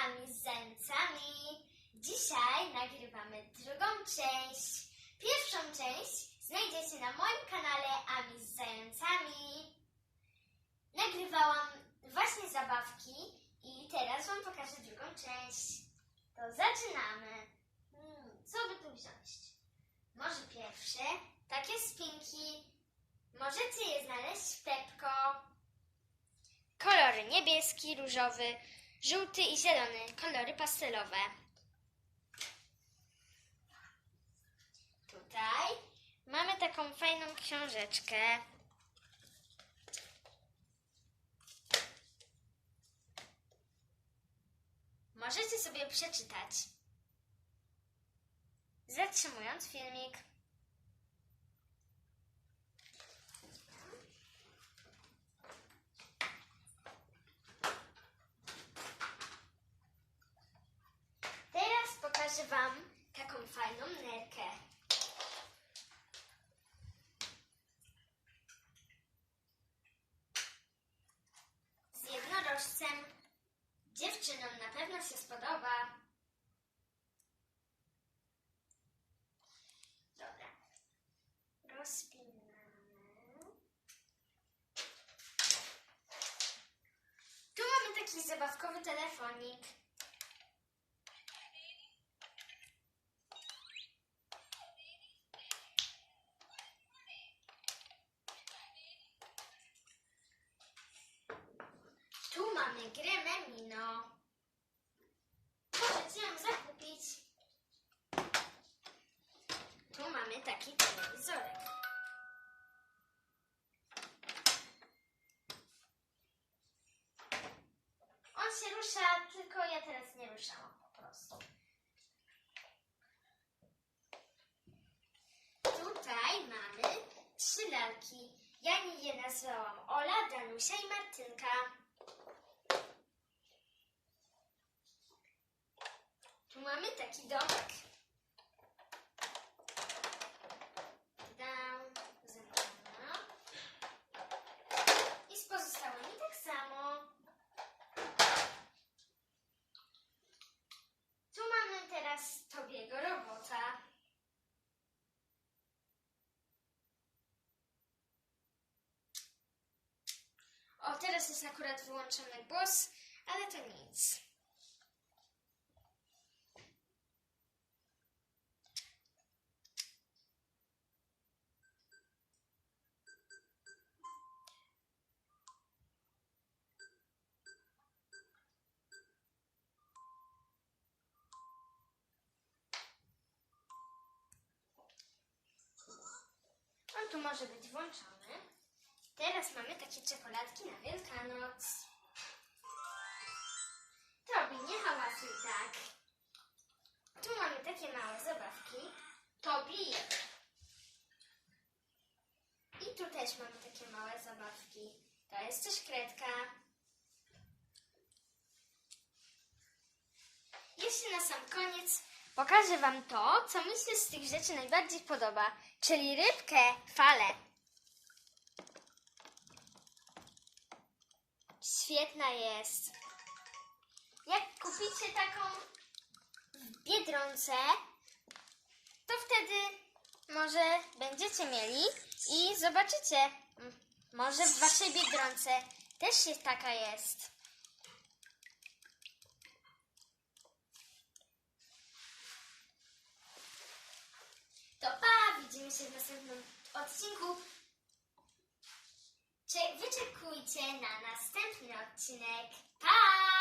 Ami z zającami. Dzisiaj nagrywamy drugą część. Pierwszą część znajdziecie na moim kanale Ami z zającami. Nagrywałam właśnie zabawki i teraz Wam pokażę drugą część. To zaczynamy. Hmm, co by tu wziąć? Może pierwsze, takie spinki. Możecie je znaleźć w Pepko. Kolory niebieski, różowy, żółty i zielony. Kolory pastelowe. Tutaj mamy taką fajną książeczkę. Możecie sobie przeczytać. Zatrzymując filmik. Teraz pokażę Wam taką fajną nerkę. Z jednorożcem. Dziewczynom na pewno się spodoba. Dobra. Rozpinamy. Tu mamy taki zabawkowy telefonik. Mamy grę Memino. Możecie ją zakupić. Tu mamy taki telewizorek. On się rusza, tylko ja teraz nie ruszałam po prostu. Tutaj mamy trzy lalki. Ja je nazwałam Ola, Danusia i Martynka. Tu mamy taki domek. Dam, zamknę. I z pozostałymi tak samo. Tu mamy teraz Tobiego robota. O, teraz jest akurat wyłączony głos, ale to nic. Tu może być włączony. Teraz mamy takie czekoladki na Wielkanoc. Tobi, nie hałasuj tak. Tu mamy takie małe zabawki. Tobi! I tu też mamy takie małe zabawki. To jest też kredka. Jeszcze na sam koniec pokażę Wam to, co mi się z tych rzeczy najbardziej podoba, czyli rybkę, falę. Świetna jest. Jak kupicie taką w Biedronce, to wtedy może będziecie mieli i zobaczycie, może w waszej Biedronce też taka jest. To pa, widzimy się w następnym odcinku. Cze- Wyczekujcie na następny odcinek. Pa!